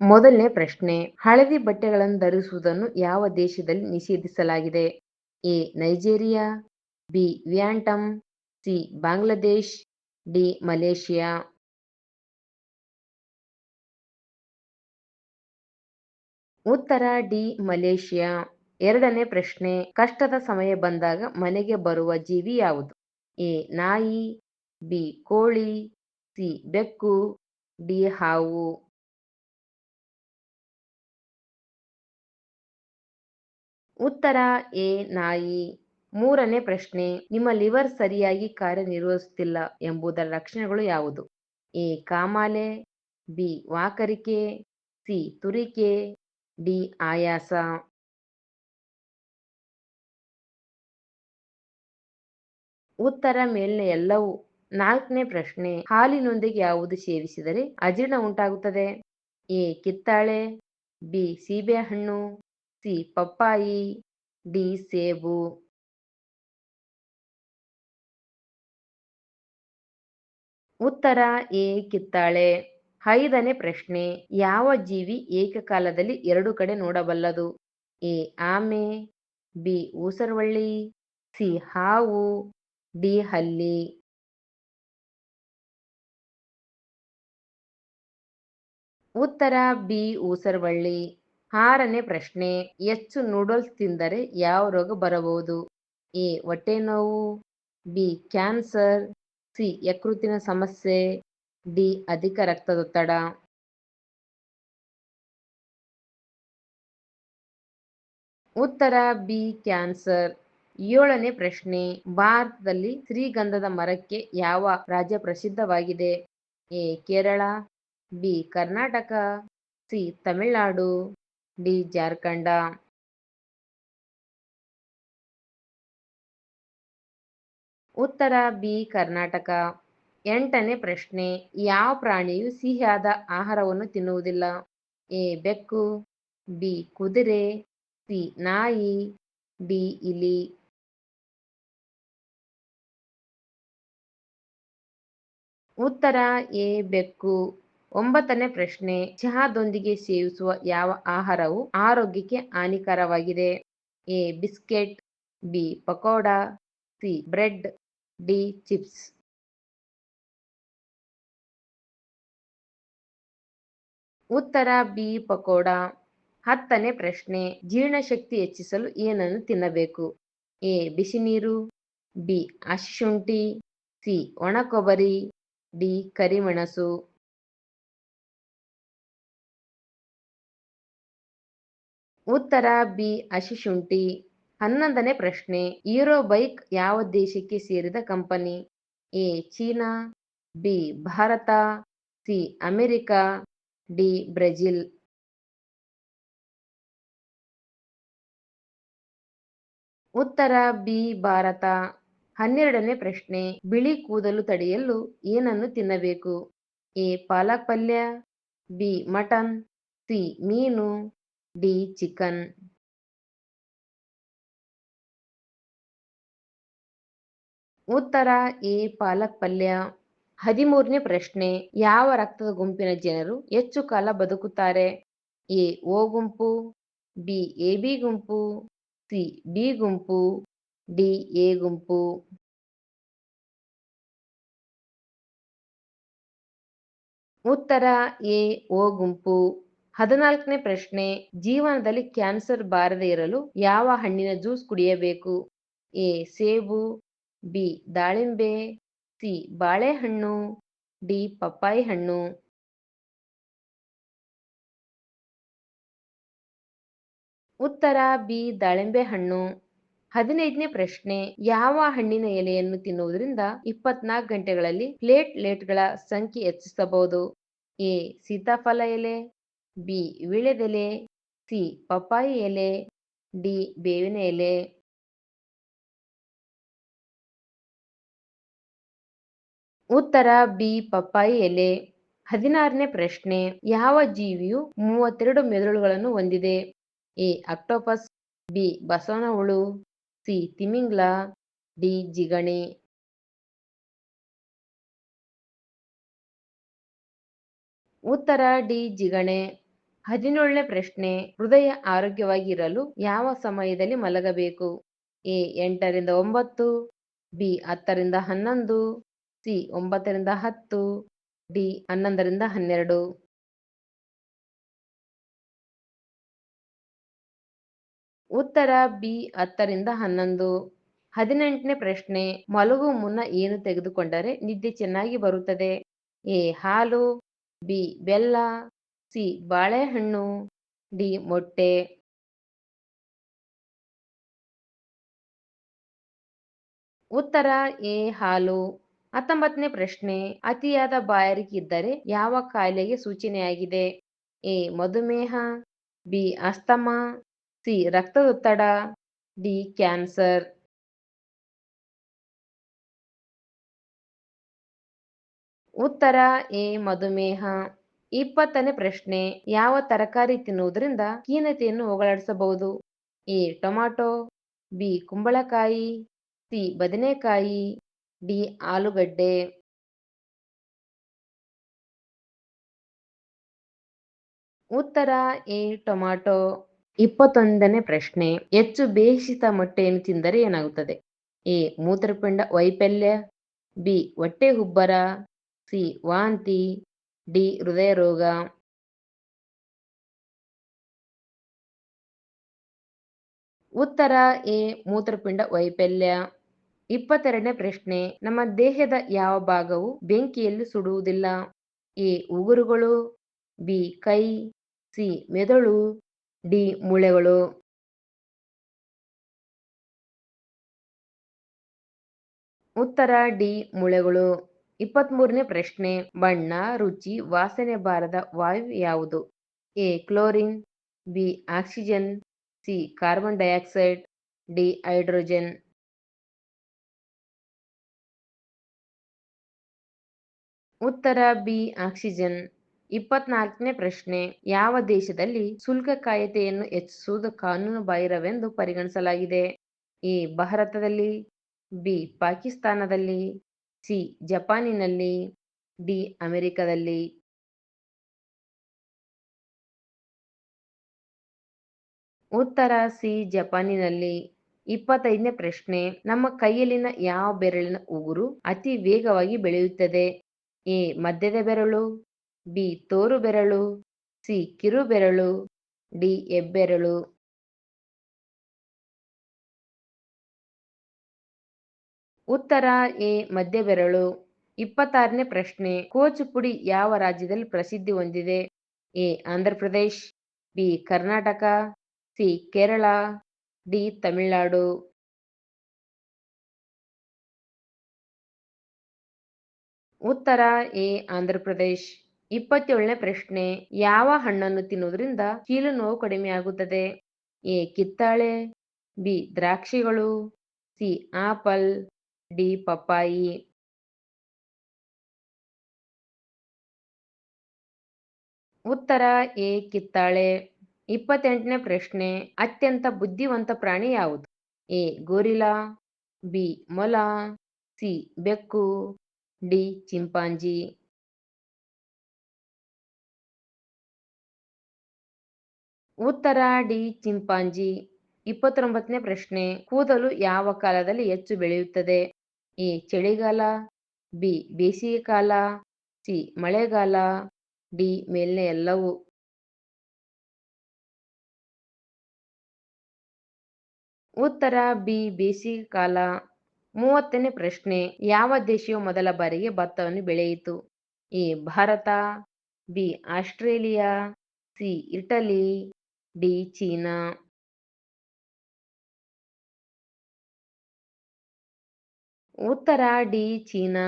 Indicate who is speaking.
Speaker 1: ಮೊದಲನೇ ಪ್ರಶ್ನೆ, ಹಳದಿ ಬಟ್ಟೆಗಳನ್ನು ಧರಿಸುವುದನ್ನು ಯಾವ ದೇಶದಲ್ಲಿ ನಿಷೇಧಿಸಲಾಗಿದೆ? A, Nigeria, B ವ್ಯಾಂಟಮ್ C, Bangladesh, D, Malaysia. ಉತ್ತರ, ಡಿ, ಮಲೇಷಿಯಾ. ಎರಡನೇ ಪ್ರಶ್ನೆ, ಕಷ್ಟದ ಸಮಯ ಬಂದಾಗ ಮನೆಗೆ ಬರುವ ಜೀವಿ ಯಾವುದು? ಎ, ನಾಯಿ, ಬಿ, ಕೋಳಿ, ಸಿ, ಬೆಕ್ಕು, ಡಿ, ಹಾವು. ಉತ್ತರ ಎ ನಾಯಿ. ಮೂರನೇ ಪ್ರಶ್ನೆ, ನಿಮ್ಮ ಲಿವರ್ ಸರಿಯಾಗಿ ಕಾರ್ಯನಿರ್ವಹಿಸುತ್ತಿಲ್ಲ ಎಂಬುದರ ಲಕ್ಷಣಗಳು ಯಾವುದು? ಎ, ಕಾಮಾಲೆ, ಬಿ, ವಾಕರಿಕೆ, ಸಿ, ತುರಿಕೆ, ಡಿ, ಆಯಾಸ. ಉತ್ತರ ಮೇಲಿನ ಎಲ್ಲವೂ. ನಾಲ್ಕನೇ ಪ್ರಶ್ನೆ, ಹಾಲಿನೊಂದಿಗೆ ಯಾವುದು ಸೇವಿಸಿದರೆ ಅಜೀರ್ಣ ಉಂಟಾಗುತ್ತದೆ? ಎ, ಕಿತ್ತಾಳೆ, ಬಿ, ಸೀಬೆಹಣ್ಣು ಸಿ, ಪಪ್ಪಾಯಿ, ಡಿ, ಸೇಬು. ಉತ್ತರ, ಎ, ಕಿತ್ತಾಳೆ. ಐದನೇ ಪ್ರಶ್ನೆ, ಯಾವ ಜೀವಿ ಏಕಕಾಲದಲ್ಲಿ ಎರಡು ಕಡೆ ನೋಡಬಲ್ಲದು? ಎ, ಆಮೆ, ಬಿ, ಊಸರವಳ್ಳಿ, ಸಿ, ಹಾವು, ಡಿ, ಹಲ್ಲಿ. ಉತ್ತರ, ಬಿ, ಊಸರವಳ್ಳಿ. ಆರನೇ ಪ್ರಶ್ನೆ, ಹೆಚ್ಚು ನೂಡಲ್ಸ್ ತಿಂದರೆ ಯಾವ ರೋಗ ಬರಬಹುದು? ಎ, ಹೊಟ್ಟೆ ನೋವು, ಬಿ, ಕ್ಯಾನ್ಸರ್, ಸಿ ಯಕೃತಿನ ಸಮಸ್ಯೆ, ಡಿ, ಅಧಿಕ ರಕ್ತದೊತ್ತಡ. ಉತ್ತರ, ಬಿ, ಕ್ಯಾನ್ಸರ್. ಏಳನೇ ಪ್ರಶ್ನೆ, ಭಾರತದಲ್ಲಿ ಶ್ರೀಗಂಧದ ಮರಕ್ಕೆ ಯಾವ ರಾಜ್ಯ ಪ್ರಸಿದ್ಧವಾಗಿದೆ? A, Kerala, B, Karnataka, C, Tamil Nadu. D, Jharkhand. ಉತ್ತರ, ಬಿ, ಕರ್ನಾಟಕ. ಎಂಟನೇ ಪ್ರಶ್ನೆ, ಯಾವ ಪ್ರಾಣಿಯು ಸಿಹಿಯಾದ ಆಹಾರವನ್ನು ತಿನ್ನುವುದಿಲ್ಲ? ಎ, ಬೆಕ್ಕು. ಬಿ, ಕುದುರೆ. ಸಿ, ನಾಯಿ. ಡಿ, ಇಲಿ. ಉತ್ತರ, ಎ, ಬೆಕ್ಕು. ಒಂಬತ್ತನೇ ಪ್ರಶ್ನೆ, ಚಹಾದೊಂದಿಗೆ ಸೇವಿಸುವ ಯಾವ ಆಹಾರವು ಆರೋಗ್ಯಕ್ಕೆ ಹಾನಿಕರವಾಗಿದೆ? A, biscuit, B, pakoda, C, bread, D, chips. ಉತ್ತರ, ಬಿ, ಪಕೋಡಾ. ಹತ್ತನೇ ಪ್ರಶ್ನೆ, ಜೀರ್ಣಶಕ್ತಿ ಹೆಚ್ಚಿಸಲು ಏನನ್ನು ತಿನ್ನಬೇಕು? ಎ ಬಿಸಿ ನೀರು ಬಿ, ಹಸಿಶುಂಠಿ, ಸಿ, ಒಣಕೊಬ್ಬರಿ, ಡಿ, ಕರಿಮೆಣಸು. ಉತ್ತರ ಬಿ ಅಶಿಶುಂಠಿ ಹನ್ನೊಂದನೇ ಪ್ರಶ್ನೆ ಹೀರೋ ಬೈಕ್ ಯಾವ ದೇಶಕ್ಕೆ ಸೇರಿದ company? A, China, B, Bharat, C, America, D, Brazil. ಉತ್ತರ ಬಿ, ಭಾರತ. ಹನ್ನೆರಡನೇ ಪ್ರಶ್ನೆ, ಬಿಳಿ ಕೂದಲು ತಡೆಯಲು ಏನನ್ನು ತಿನ್ನಬೇಕು? ಎ, ಪಾಲಕ್ ಪಲ್ಯ, ಬಿ, ಮಟನ್, ಸಿ, ಮೀನು. D chicken. ಉತ್ತರ ಎ ಪಾಲಕ್ ಪಲ್ಯ. ಹದಿಮೂರನೇ ಪ್ರಶ್ನೆ, ಯಾವ ರಕ್ತದ ಗುಂಪಿನ ಜನರು ಹೆಚ್ಚು ಕಾಲ ಬದುಕುತ್ತಾರೆ? ಎ, ಓ ಗುಂಪು, ಬಿ, ಎ, ಬಿ ಗುಂಪು, ಸಿ ಬಿ ಗುಂಪು, ಡಿ, ಎ ಗುಂಪು. ಉತ್ತರ, ಎ, ಓ ಗುಂಪು. ಹದಿನಾಲ್ಕನೇ ಪ್ರಶ್ನೆ, ಜೀವನದಲ್ಲಿ ಕ್ಯಾನ್ಸರ್ ಬಾರದೆ ಇರಲು ಯಾವ ಹಣ್ಣಿನ ಜ್ಯೂಸ್ ಕುಡಿಯಬೇಕು? ಎ, ಸೇಬು, ಬಿ, ದಾಳಿಂಬೆ, ಸಿ, ಬಾಳೆಹಣ್ಣು, ಡಿ, ಪಪ್ಪಾಯಿ ಹಣ್ಣು. ಉತ್ತರ, ಬಿ, ದಾಳಿಂಬೆ ಹಣ್ಣು. ಹದಿನೈದನೇ ಪ್ರಶ್ನೆ, ಯಾವ ಹಣ್ಣಿನ ಎಲೆಯನ್ನು ತಿನ್ನುವುದರಿಂದ ಇಪ್ಪತ್ನಾಲ್ಕು ಗಂಟೆಗಳಲ್ಲಿ ಪ್ಲೇಟ್ ಲೇಟ್ಗಳ ಸಂಖ್ಯೆ ಹೆಚ್ಚಿಸಬಹುದು? ಎ, ಸೀತಾಫಲ ಎಲೆ ಬಿ ವಿಳೆದೆಲೆ ಸಿ, ಪಪ್ಪಾಯಿ ಎಲೆ, ಡಿ, ಬೇವಿನ ಎಲೆ. ಉತ್ತರ, ಬಿ, ಪಪ್ಪಾಯಿ ಎಲೆ. ಹದಿನಾರನೇ ಪ್ರಶ್ನೆ, ಯಾವ ಜೀವಿಯು ಮೂವತ್ತೆರಡು ಮೆದುಳುಗಳನ್ನು ಹೊಂದಿದೆ? ಎ, ಅಕ್ಟೋಪಸ್, ಬಿ ಬಸವನ ಹುಳು ಸಿ, ತಿಮಿಂಗ್ಲ, ಡಿ, ಜಿಗಣೆ. ಉತ್ತರ, ಡಿ, ಜಿಗಣೆ. ಹದಿನೇಳನೇ ಪ್ರಶ್ನೆ, ಹೃದಯ ಆರೋಗ್ಯವಾಗಿರಲು ಯಾವ ಸಮಯದಲ್ಲಿ ಮಲಗಬೇಕು? ಎ, ಎಂಟರಿಂದ ಒಂಬತ್ತು, ಬಿ, ಹತ್ತರಿಂದ ಹನ್ನೊಂದು, ಸಿ, ಒಂಬತ್ತರಿಂದ ಹತ್ತು, ಡಿ, ಹನ್ನೊಂದರಿಂದ ಹನ್ನೆರಡು. ಉತ್ತರ, ಬಿ, ಹತ್ತರಿಂದ ಹನ್ನೊಂದು. ಹದಿನೆಂಟನೇ ಪ್ರಶ್ನೆ, ಮಲಗು ಮುನ್ನ ಏನು ತೆಗೆದುಕೊಂಡರೆ ನಿದ್ದೆ ಚೆನ್ನಾಗಿ ಬರುತ್ತದೆ? ಎ, ಹಾಲು, ಬಿ, ಬೆಲ್ಲ ಸಿ ಬಾಳೆಹಣ್ಣು, ಡಿ ಮೊಟ್ಟೆ. ಉತ್ತರ, ಎ ಹಾಲು. ಹತ್ತೊಂಬತ್ತನೇ ಪ್ರಶ್ನೆ, ಅತಿಯಾದ ಬಾಯಾರಿಕೆ ಇದ್ದರೆ ಯಾವ ಕಾಯಿಲೆಗೆ ಸೂಚನೆಯಾಗಿದೆ? ಎ ಮಧುಮೇಹ, ಬಿ ಅಸ್ತಮಾ, ಸಿ ರಕ್ತದೊತ್ತಡ, ಡಿ ಕ್ಯಾನ್ಸರ್. ಉತ್ತರ, ಎ ಮಧುಮೇಹ. ಇಪ್ಪತ್ತನೇ ಪ್ರಶ್ನೆ, ಯಾವ ತರಕಾರಿ ತಿನ್ನುವುದರಿಂದ ಕೀನತೆಯನ್ನು ಹೋಗಲಾಡಿಸಬಹುದು? ಎ, ಟೊಮಾಟೊ, ಬಿ, ಕುಂಬಳಕಾಯಿ, ಸಿ, ಬದನೆಕಾಯಿ, ಡಿ, ಆಲೂಗಡ್ಡೆ. ಉತ್ತರ, ಎ, ಟೊಮಾಟೊ. ಇಪ್ಪತ್ತೊಂದನೇ ಪ್ರಶ್ನೆ, ಹೆಚ್ಚು ಬೇಯಿಸಿದ ಮೊಟ್ಟೆಯನ್ನು ತಿಂದರೆ ಏನಾಗುತ್ತದೆ? ಎ, ಮೂತ್ರಪಿಂಡ ವೈಫಲ್ಯ, ಬಿ, ಹೊಟ್ಟೆ ಉಬ್ಬರ ಸಿ, ವಾಂತಿ. ಡಿ, ಹೃದಯ ರೋಗ. ಉತ್ತರ ಎ, ಮೂತ್ರಪಿಂಡ ವೈಫಲ್ಯ. ಇಪ್ಪತ್ತೆರಡನೇ ಪ್ರಶ್ನೆ, ನಮ್ಮ ದೇಹದ ಯಾವ ಭಾಗವು ಬೆಂಕಿಯಲ್ಲಿ ಸುಡುವುದಿಲ್ಲ? ಎ, ಉಗುರುಗಳು. ಬಿ, ಕೈ. ಸಿ, ಮೆದುಳು. ಡಿ, ಮೂಳೆಗಳು. ಉತ್ತರ ಡಿ, ಮೂಳೆಗಳು. ಇಪ್ಪತ್ಮೂರನೇ ಪ್ರಶ್ನೆ, ಬಣ್ಣ, ರುಚಿ, ವಾಸನೆ ಬಾರದ ವಾಯು ಯಾವುದು? A, chlorine, B, oxygen, C, carbon dioxide, D, hydrogen. ಉತ್ತರ, ಬಿ, ಆಕ್ಸಿಜನ್. ಇಪ್ಪತ್ನಾಲ್ಕನೇ ಪ್ರಶ್ನೆ, ಯಾವ ದೇಶದಲ್ಲಿ ಶುಲ್ಕ ಕಾಯಿತೆಯನ್ನು ಹೆಚ್ಚಿಸುವುದು ಕಾನೂನು ಬಾಹಿರವೆಂದು ಪರಿಗಣಿಸಲಾಗಿದೆ? ಎ, ಭಾರತದಲ್ಲಿ, ಬಿ, ಪಾಕಿಸ್ತಾನದಲ್ಲಿ ಸಿ, ಜಪಾನಿನಲ್ಲಿ, ಡಿ, ಅಮೆರಿಕದಲ್ಲಿ. ಉತ್ತರ ಸಿ, ಜಪಾನಿನಲ್ಲಿ. ಇಪ್ಪತ್ತೈದನೇ ಪ್ರಶ್ನೆ, ನಮ್ಮ ಕೈಯಲ್ಲಿನ ಯಾವ ಬೆರಳಿನ ಉಗುರು ಅತಿ ವೇಗವಾಗಿ ಬೆಳೆಯುತ್ತದೆ? ಎ ಮಧ್ಯದ ಬೆರಳು, ಬಿ, ತೋರು ಬೆರಳು, ಸಿ ಕಿರು ಬೆರಳು ಡಿ, ಹೆಬ್ಬೆರಳು. ಉತ್ತರ ಎ ಮಧ್ಯ ಬೆರಳು ಇಪ್ಪತ್ತಾರನೇ ಪ್ರಶ್ನೆ, ಕೋಚುಪುಡಿ ಯಾವ ರಾಜ್ಯದಲ್ಲಿ ಪ್ರಸಿದ್ಧಿ ಹೊಂದಿದೆ? A Andhra Pradesh B, Karnataka, C, Kerala, D, Tamil Nadu. ಉತ್ತರ ಎ ಆಂಧ್ರ ಪ್ರದೇಶ್ ಇಪ್ಪತ್ತೇಳನೇ ಪ್ರಶ್ನೆ, ಯಾವ ಹಣ್ಣನ್ನು ತಿನ್ನುವುದರಿಂದ ಕೀಲು ನೋವು ಕಡಿಮೆಯಾಗುತ್ತದೆ ಎ, ಕಿತ್ತಾಳೆ, ಬಿ, ದ್ರಾಕ್ಷಿಗಳು, ಸಿ, ಆಪಲ್. ಡಿ ಪಪ್ಪಾಯಿ. ಉತ್ತರ, ಎ, ಕಿತ್ತಾಳೆ. ಇಪ್ಪತ್ತೆಂಟನೇ ಪ್ರಶ್ನೆ, ಅತ್ಯಂತ ಬುದ್ಧಿವಂತ ಪ್ರಾಣಿ ಯಾವುದು? ಎ ಗೋರಿಲಾ ಬಿ, ಮೊಲ, ಸಿ, ಬೆಕ್ಕು, ಡಿ, ಚಿಂಪಾಂಜಿ. ಉತ್ತರ, ಡಿ, ಚಿಂಪಾಂಜಿ. ಇಪ್ಪತ್ತೊಂಬತ್ತನೇ ಪ್ರಶ್ನೆ, ಕೂದಲು ಯಾವ ಕಾಲದಲ್ಲಿ ಹೆಚ್ಚು ಬೆಳೆಯುತ್ತದೆ? ಎ ಚಳಿಗಾಲ, ಬಿ ಬೇಸಿಗೆ ಕಾಲ, ಸಿ ಮಳೆಗಾಲ, ಡಿ ಮೇಲ್ನೇ ಎಲ್ಲವೂ. ಉತ್ತರ, ಬಿ ಬೇಸಿಗೆ ಕಾಲ. ಮೂವತ್ತನೇ ಪ್ರಶ್ನೆ. ಯಾವ ದೇಶವು ಮೊದಲ ಬಾರಿಗೆ ಭತ್ತವನ್ನು ಬೆಳೆಯಿತು? A Bharat, B Australia, C Italy, D China. ಉತ್ತರ ಡಿ ಚೀನಾ